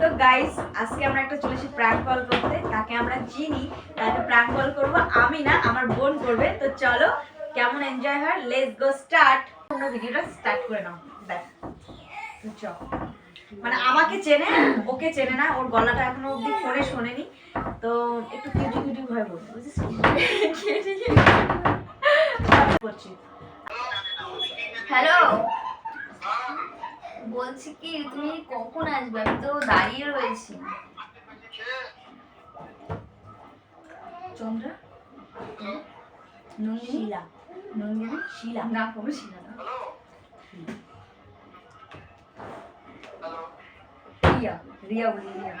তো গাইস আজকে আমরা একটা চলেছি প্র্যাঙ্ক কল করতে। তাকে আমরা চিনি, তাকে প্র্যাঙ্ক কল করব আমি না, আমার বোন করবে। তো চলো, কেমন এনজয় হয় লেটস গো স্টার্ট তোমরা ভিডিওটা স্টার্ট করে নাও। দেখ চল মানে আমাকে চেনে, ওকে চেনে না, ওর গলাটা এখনও অবধি ফোনে শোনেনি। তো একটু কিউটি কিউটি ভয় বলব বুঝেছিস? করছি। হ্যালো বলছি কি তুমি কখন আসবে? আমি তো দাঁড়িয়ে রয়েছি। চন্দ্রা? নন্দিনী? শিলা। নন্দিনী? শিলা। না কোনো ছিল না। রিয়া রিয়া বলি রিয়া।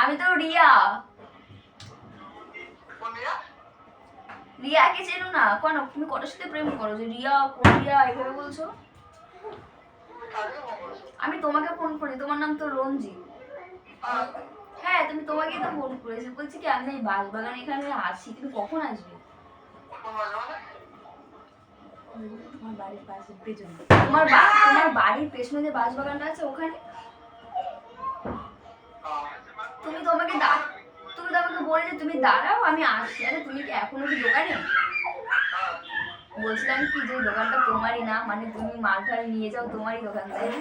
আমি তো রিয়া। রিয়াকে চেনো না। কেন? তুমি কটার সাথে প্রেম করো? যে রিয়া কোন রিয়া এভাবে বলছো? আমি তোমাকে ফোন করি তোমার নাম তো রঞ্জিত। হ্যাঁ তুমি তোমাকেই তো ফোন করেছি। বলছি কি আমি এই বাগান এখানে আছি তুমি কখন আসবে? তোমার বাড়ির পাশে পেছনে। তোমার তোমার বাড়ির পেছনে যে বাগানটা আছে ওখানে? তুমি তো আমাকে তুমি তো আমাকে বলে যে তুমি দাঁড়াও আমি আসছি। আরে তুমি কি এখনও কি দোকানে? বলছিলাম কি যে দোকানটা তোমারই না মানে তুমি মালটাল নিয়ে যাও তোমারই দোকান, তাই না?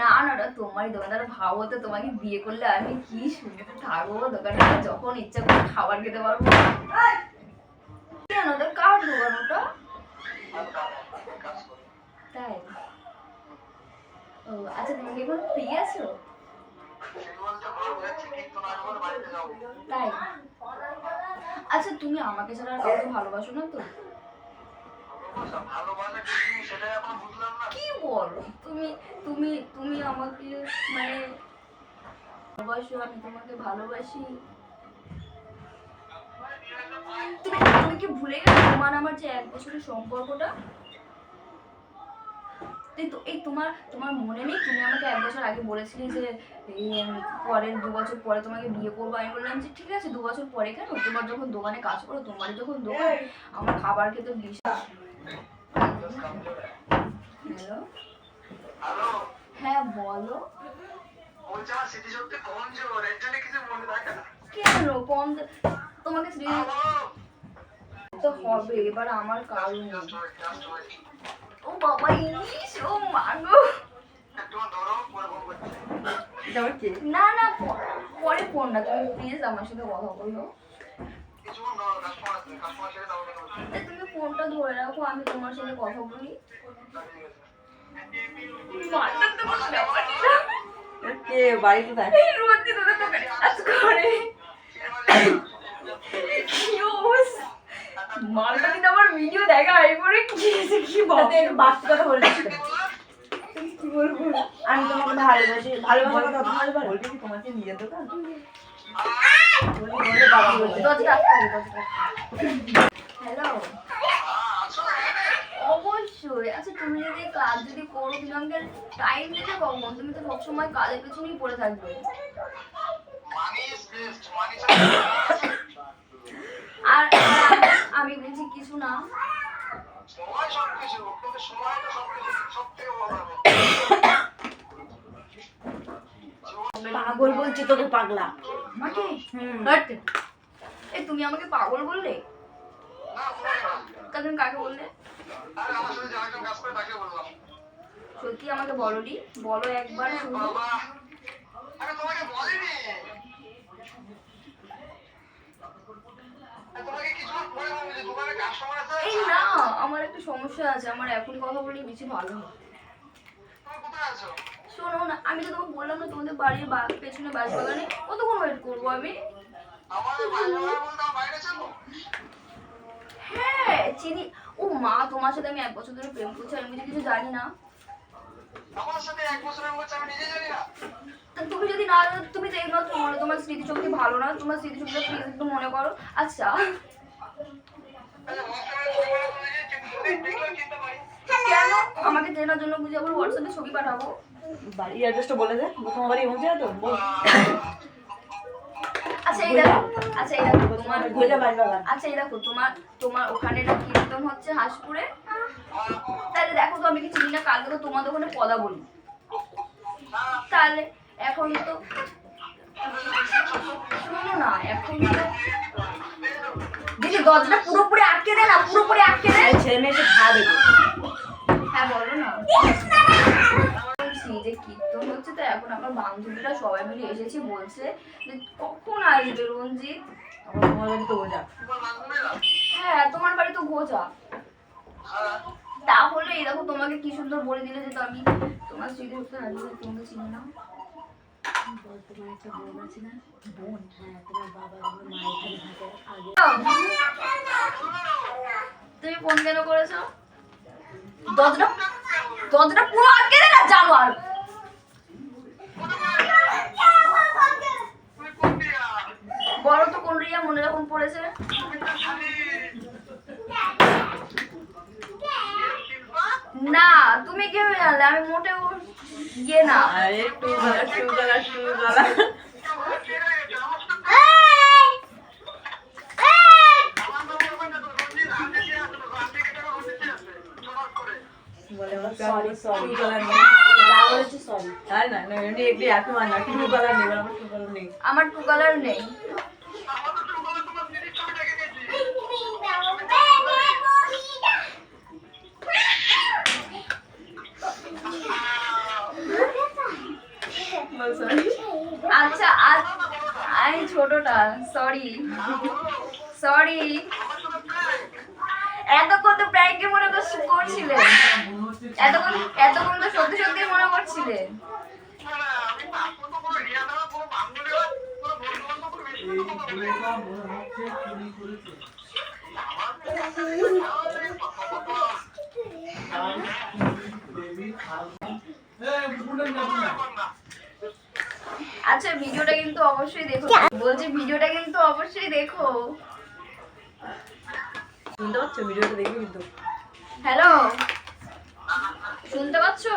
না ওটা তোমারই দোকান। তাহলে ভাবো তো তোমাকে বিয়ে করলে আমি কি শুনে থাকব দোকানটা যখন ইচ্ছা করে খাবার খেতে পারব। কেন ওটা কার দোকান ওটা? তাই? ও আচ্ছা তুমি কি এখন ফ্রি আছো? তাই। আচ্ছা তুমি আমাকে ছাড়া আর কাউকে ভালোবাসো না তো? কি বল? তুমি তুমি তুমি আমাকে মানে ভালোবাসো আমি তোমাকে ভালোবাসি। তুমি তুমি কি ভুলে গেছো তোমার আমার যে এক বছরের সম্পর্কটা? তো এই তোমার তোমার মনে নেই? তুমি আমাকে এক বছর আগে বলেছিলে যে পরের দু বছর পরে তোমাকে বিয়ে করব। আমি বললাম যে ঠিক আছে দু বছর পরে কেন? তোমার যখন দোকানে কাজ করো তোমার যখন দোকান। আমার খাবার খেতে বিশাল হ্যালো? হ্যাঁ বলো। কেন? কম তোমাকে তো হবে এবার আমার কারণ বাবা ইলিশ ও মাগো না না পরে ফোন না তুমি প্লিজ আমার সাথে কথা বলো। তুমি ফোনটা ধরে রাখো আমি তোমার সাথে কথা বলি। মারটা তো কোনো ব্যাপারই না। কে? বাড়ি কোথায়? এই রোজি তোদের করে কি অবস্থা? মালটা কিন্তু আমার ভিডিও দেখা এরপরে কি হয়েছে কি বলতে একটু বাড়তি কথা কি বলব? আমি তোমাকে ভালোবাসি ভালোবাসার কথা ভালোবাসি বলবি কি তোমাকে নিজের দোকান বলছে হ্যালো অবশ্যই। আচ্ছা তুমি যদি কাজ যদি করো আমাকে টাইম দিতে কখন তুমি তো সবসময় কাজের পেছনেই পড়ে থাকবে। আর আমি বলছি কিছু না। পাগল বলছি তোকে পাগলা। আমাকে। এই তুমি আমাকে পাগল বললে? তা কাকে বললে? সত্যি আমাকে বলনি? বলো একবার শুনো এই না আমার একটা সমস্যা আছে আমার এখন কথা বলে বেশি ভালো হয় শোনো না আমি তো তোমাকে বললাম না তোমাদের বাড়ির পেছনে বাস বাগানে কতক্ষণ ওয়েট করব আমি? হ্যাঁ চিনি ও মা তোমার সাথে আমি এক বছর ধরে প্রেম করছি আমি তো কিছু জানি না। আমার সাথে এক বছরের মধ্যে আমি নিজে জানি না। তুমি যদি না তুমি তো এইমাত্র বলো তোমার স্মৃতিশক্তি ভালো না তোমার স্মৃতিশক্তিটা প্লিজ একটু মনে করো। আচ্ছা। কেন? আমাকে চেনার জন্য বুঝে আবার হোয়াটসঅ্যাপে ছবি পাঠাবো। বাড়ি অ্যাড্রেসটা বলে দে তোমার বাড়ি পৌঁছে তো? আচ্ছা এই দেখো আচ্ছা এই দেখো তোমার ঘুরে আচ্ছা এই দেখো তোমার তোমার ওখানে একটা কীর্তন হচ্ছে হাঁসপুরে। তাহলে দেখো তো আমি কি চিনি না কালকে তো তোমার দোকানে পদা বলি। তাহলে এখন তো শোনো না এখন তো দিদি দরজাটা পুরোপুরি আটকে দে না পুরোপুরি আটকে দে। ছেলে মেয়ে এসে হ্যাঁ বলো না। যে কীর্তন হচ্ছে তো এখন আমার বান্ধবীরা সবাই মিলে এসেছি বলছে যে কখন আসবে রঞ্জিত? তোমার বাড়ি তো বোঝা হ্যাঁ তোমার বাড়ি তো গোজা। তাহলে এই দেখো তোমাকে কি সুন্দর বলে দিলে যে তো আমি তোমার স্মৃতি হতে রাজি তোমাকে চিনি না। হ্যাঁ তোমার তুমি ফোন কেন করেছ? দরজাটা দরজাটা পুরো আটকে দে না জানোয়ার বলো তো কোন রিয়া মনে যখন পড়েছে? না তুমি কীভাবে জানলে আমি মোটেও ইয়ে না। আরে টু গালা টু গালা টু গালা বলে সরি সরি নেই। যা বলেছে সরি না? না এমনি একটু মানা টু নেই আমার টু কালার নেই বল সরি আচ্ছা আমি ছোটটা সরি সরি এতক্ষণ তো প্র্যাঙ্কে মনে করছিলে। এতক্ষণ এতক্ষণ তো সত্যি সত্যি মনে করছিলে। আচ্ছা ভিডিওটা কিন্তু অবশ্যই দেখো। বলছি ভিডিওটা কিন্তু অবশ্যই দেখো। শুনতে পাচ্ছ? ভিডিওটা দেখবে কিন্তু। হ্যালো? শুনতে পাচ্ছো?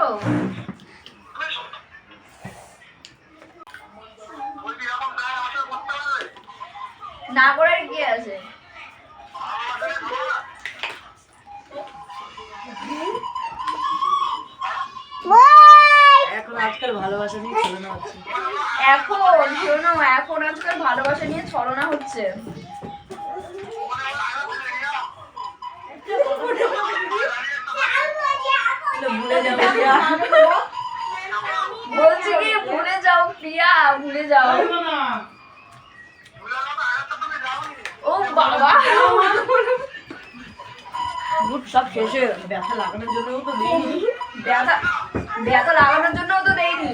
না করার কি আছে? এখন আজকাল ভালোবাসা নিয়ে ছলনা হচ্ছে। এখন শোনো এখন আজকাল ভালোবাসা নিয়ে ছলনা হচ্ছে। বলছি কি ভুলে যাও প্রিয়া ভুলে যাও। ও বাবা। বুট সব শেষ হয়ে গেছে। ব্যথা লাগানোর জন্যও তো দিইনি ব্যথা ব্যথা লাগানোর জন্যও তো দেয়নি।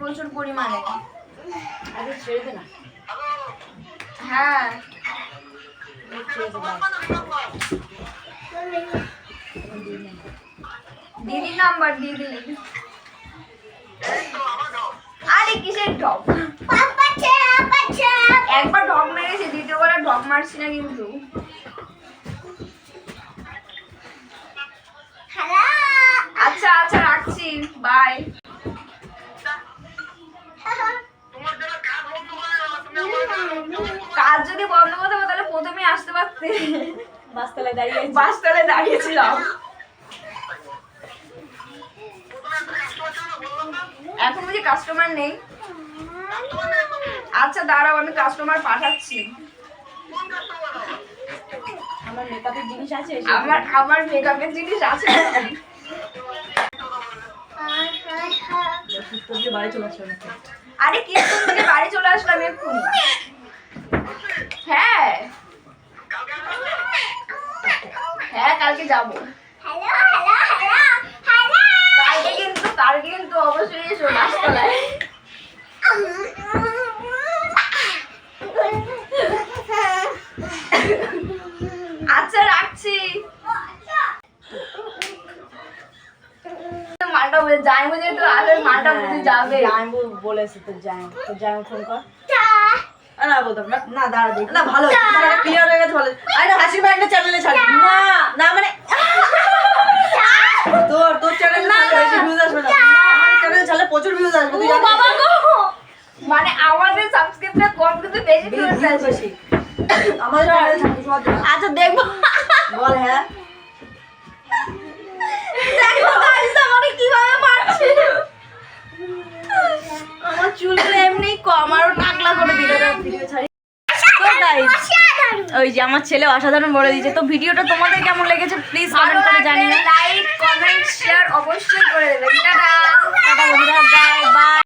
প্রচুর পরিমাণে। আগে ছেড়ে দে না। হ্যাঁ। ছেড়ে দে বাস। দিদির নাম্বার দিদি। আরে কিসের ঢপ? একবার ঢপ মেরেছি দ্বিতীয়বার ঢপ মারছি না কিন্তু। আচ্ছা আচ্ছা রাখছি। বাই কাজ যদি বন্ধ করতে তাহলে প্রথমেই আসতে পারতে। বাসতলায় দাঁড়িয়ে। বাসতলায় দাঁড়িয়েছিলাম। এখন বুঝি কাস্টমার নেই। আচ্ছা দাঁড়াও আমি কাস্টমার পাঠাচ্ছি। আমার মেকআপের জিনিস আছে আমার আমার মেকআপের জিনিস আছে। বাড়ি চলে আসবে? আরে কীর্তন থেকে বাড়ি চলে আসলাম এখন হ্যাঁ। হ্যাঁ কালকে যাব। কালকে কিন্তু কালকে কিন্তু অবশ্যই এসো বাসতলায় আচ্ছা রাখছি মালটা বলে যাই বুঝে তো আগে মালটা বুঝে যাবে। জামাইবু বলেছে তো যাই তো যাই ফোন কর। না বলতাম না। না দাঁড়া না ভালো। ক্লিয়ার হয়ে গেছে ভালো। আরে হাসির ব্যাগটা চ্যানেলে ছাড়বি না না মানে তোর তোর চ্যানেলে না বেশি ভিউজ আসবে প্রচুর ভিউজ আসবে তুই বাবা গো! মানে আমাদের সাবস্ক্রাইবটা কম কিন্তু বেশি ভিউজ। আমাদের চ্যানেলে। আচ্ছা দেখব। বল হ্যাঁ। ওই যে আমার ছেলে অসাধারণ বলে দিয়েছে। তো ভিডিওটা তোমাদের কেমন লেগেছে প্লিজ কমেন্ট করে জানিও। লাইক কমেন্ট শেয়ার অবশ্যই করে দেবেন টাটা। টাটা বন্ধুরা বাই বাই